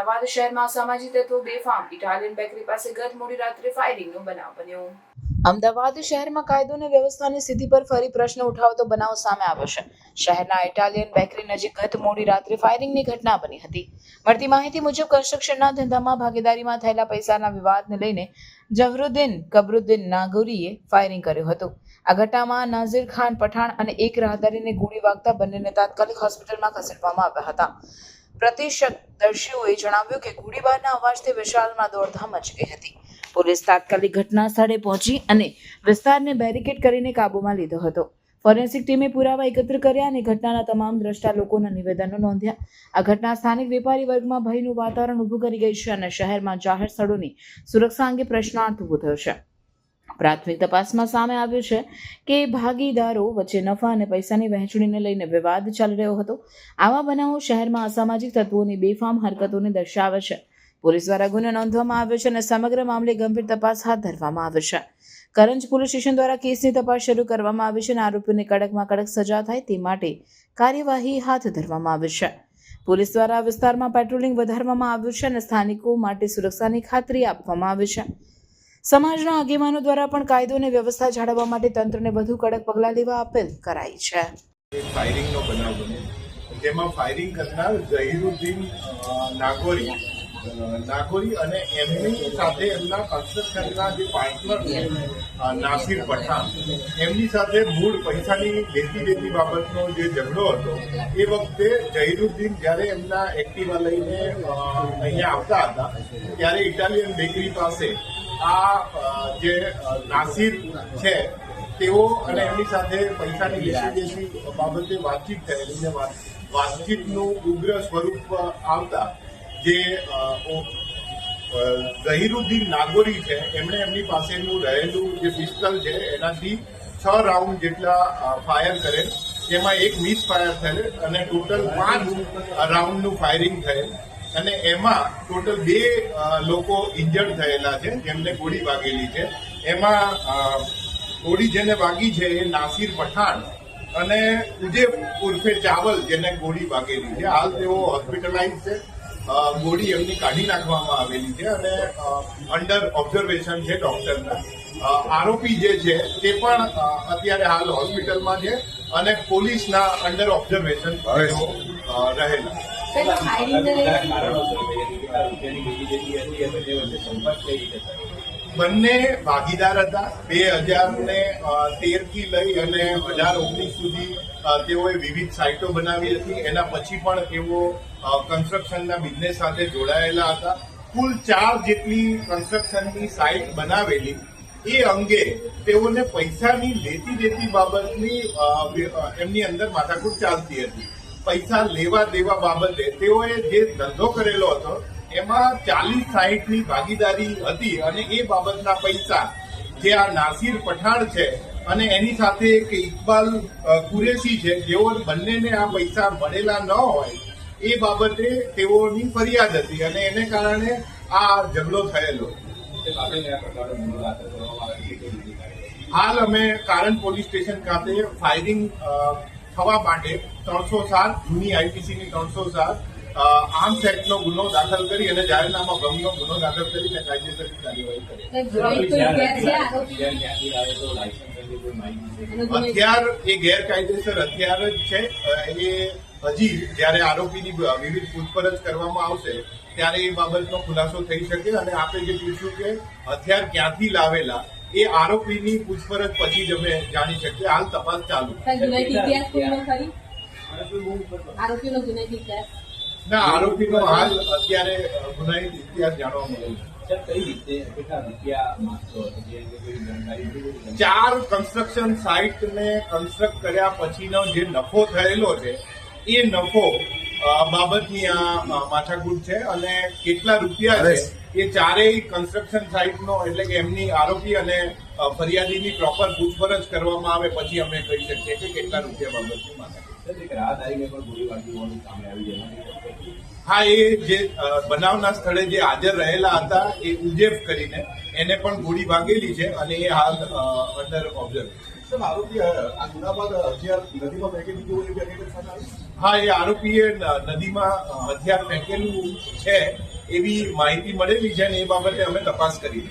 અમદાવાદ શહેરમાં સામાજિક તત્વો બેફામ ઇટાલિયન બેકરી પાસે ગત મોડી રાત્રે ફાયરિંગનો બનાવ બન્યો. અમદાવાદ શહેરમાં કાયદો અને વ્યવસ્થાની સ્થિતિ પર ફરી પ્રશ્ન ઉઠાવતો બનાવ સામે આવ્યો છે. શહેરના ઇટાલિયન બેકરી નજીક ગત મોડી રાત્રે ફાયરિંગની ઘટના બની હતી. મળતી માહિતી મુજબ કન્સ્ટ્રક્શનના ધંધામાં ભાગીદારીમાં થયેલા પૈસાના વિવાદને લઈને જવરુદ્દીન કબરુદ્દીન નાગોરીએ ફાયરિંગ કર્યું હતું. આ ઘટનામાં નાઝીર ખાન પઠાણ અને એક રાહદારીને ગોળી વાગતા બંનેને તાત્કાલિક હોસ્પિટલમાં ખસેડવામાં આવ્યા હતા. પ્રતિશદર્શીઓએ જણાવ્યું કે ગોળીબારના અવાજથી વિશાળમાં દોડધામ મચી ગઈ હતી. પોલીસ તાત્કાલિક ઘટના સ્થળે પહોંચી અને વિસ્તારને બેરિકેડ કરીને કાબૂમાં લીધો હતો. ફોરેન્સિક ટીમે પુરાવા એકત્ર કર્યા અને ઘટનાના તમામ દ્રષ્ટા લોકોના નિવેદનો નોંધ્યા. આ ઘટના સ્થાનિક વેપારી વર્ગમાં ભયનું વાતાવરણ ઊભું કરી ગઈ છે અને શહેરમાં જાહેર સ્થળોની સુરક્ષા અંગે પ્રશ્નાર્થ ઊભો થયો છે. પ્રાથમિક તપાસમાં સામે આવ્યું છે કે ભાગીદારો વચ્ચે નફા અને પૈસાની વહેંચણીને લઈને વિવાદ ચાલી રહ્યો હતો. આવા બનાવો શહેરમાં અસામાજિક તત્વોની બેફામ હરકતોને દર્શાવે છે. પોલીસ દ્વારા ગુનો નોંધવામાં આવ્યો છે અને સમગ્ર મામલે ગંભીર તપાસ હાથ ધરવામાં આવે છે. કરંજ પોલીસ સ્ટેશન દ્વારા કેસની તપાસ શરૂ કરવામાં આવી છે અને આરોપીને કડકમાં કડક સજા થાય તે માટે કાર્યવાહી હાથ ધરવામાં આવી છે. પોલીસ દ્વારા વિસ્તારમાં પેટ્રોલિંગ વધારવામાં આવ્યું છે અને સ્થાનિકો માટે સુરક્ષાની ખાતરી આપવામાં આવી છે. સમાજના આગેવાનો દ્વારા પણ કાયદો અને વ્યવસ્થા જાળવવા માટે તંત્રને વધુ કડક પગલાં લેવા અપીલ કરાઈ છે. ફાયરિંગનો બનાવ બન્યો. જેમાં ફાયરિંગ કરનાર ઝહીરુદ્દીન નાગોરી નાગોરી અને એમની સાથે એમના કન્સ્ટ્રક્શનના જે પાર્ટનર નાસિર પઠાણ, એમની સાથે મૂળ પૈસાની લેતી દેતી બાબતનો જે ઝઘડો હતો, એ વખતે ઝહીરુદ્દીન જ્યારે એમના એક્ટિવા લઈને અહીંયા આવતા હતા, ત્યારે ઇટાલિયન બેકરી પાસે આ જે નાસિર છે, તેઓ અને એમની સાથે પૈસાની લેતી દેશી બાબતે વાતચીત કરેલી ને વાતચીતનું ઉગ્ર સ્વરૂપ આવતા જે ઝહીરુદ્દીન નાગોરી છે, એમણે એમની પાસેનું રહેલું જે પિસ્તલ છે, એનાથી છ રાઉન્ડ જેટલા ફાયર કરેલ જેમાં એક મિસ ફાયર થયેલ અને ટોટલ પાંચ રાઉન્ડનું ફાયરિંગ થયેલ. અને એમાં ટોટલ બે લોકો ઇન્જર્ડ થયેલા છે જેમને ગોળી વાગેલી છે. એમાં ગોળી જેને વાગી છે એ નાસિર પઠાણ અને ઉજેબ ઉર્ફે ચાવલ જેને ગોળી વાગેલી છે. હાલ તેઓ હોસ્પિટલાઇઝ છે. ગોળી એમની કાઢી નાખવામાં આવેલી છે અને અંડર ઓબ્ઝર્વેશન છે ડોક્ટરના આરોપી જે છે તે પણ અત્યારે હાલ હોસ્પિટલમાં છે અને પોલીસના અંડર ઓબ્ઝર્વેશન તેઓ અ, બંને ભાગીદાર હતા. બે હજાર ને તેરથી લઈ અને અઢાર ઓગણીસ સુધી તેઓએ વિવિધ સાઇટો બનાવી હતી. એના પછી પણ તેઓ કન્સ્ટ્રક્શનના બિઝનેસ સાથે જોડાયેલા હતા. કુલ ચાર જેટલી કન્સ્ટ્રક્શનની સાઇટ બનાવેલી. એ અંગે તેઓને પૈસાની લેતી દેતી બાબતની એમની અંદર માથાકૂટ ચાલતી હતી. પૈસા લેવા દેવા બાબતે તેઓએ જે ધંધો કરેલો હતો, એમાં ચાલીસ સાહીઠની ભાગીદારી હતી અને એ બાબતના પૈસા જે આ નાસિર પઠાણ છે અને એની સાથે એક ઇકબાલ કુરેશી છે, જેઓ બંનેને આ પૈસા મળેલા ન હોય, એ બાબતે તેઓની ફરિયાદ હતી અને એને કારણે આ ઝઘડો થયેલો. હાલ અમે કારણ પોલીસ સ્ટેશન ખાતે ફાયરિંગ થવા માટે ત્રણસો સાત જૂની આઈપીસીની ત્રણસો સાત આર્મ્સ એક્ટનો ગુનો દાખલ કરી અને જાહેરનામા ભંગનો ગુનો દાખલ કરીને કાયદેસરની કાર્યવાહી કરી. હથિયાર એ ગેરકાયદેસર હથિયાર જ છે એ હજી જ્યારે આરોપીની વિવિધ પૂછપરછ કરવામાં આવશે ત્યારે એ બાબતનો ખુલાસો થઈ શકે અને આપણે જે પૂછ્યું કે હથિયાર ક્યાંથી લાવેલા એ આરોપીની પૂછપરછ પછી જ અમે જાણી શકીએ. હાલ તપાસ ચાલુ ગુનાહિત ઇતિહાસ પૂર્ણ કરી આરોપીનો ગુનાહિત ઇતિહાસ? ના આરોપીનો હાલ અત્યારે ગુનાહિત ઇતિહાસ જાણવા મળ્યો છે. ચાર કન્સ્ટ્રક્શન સાઇટને કન્સ્ટ્રક્ટ કર્યા પછીનો જે નફો થયેલો છે એ નફો બાબતની આ માથાકૂટ છે અને કેટલા રૂપિયા છે એ ચારેય કન્સ્ટ્રક્શન સાઇટનો એટલે કે એમની આરોપી અને ફરિયાદીની પ્રોપર પૂછપરછ કરવામાં આવે પછી અમે કહી શકીએ કે કેટલા રૂપિયા બાબતની જેમાં હા એ જે બનાવના સ્થળે જે હાજર રહેલા હતા એ ઉજેફ કરીને એને પણ ગોળી વાગેલી છે અને એ હાલ અંડર ઓબ્ઝર્વ હા, એ આરોપીએ ન- નદીમાં હથિયાર ફેંકેલું છે, એવી માહિતી મળેલી છે અને એ બાબતે અમે તપાસ કરી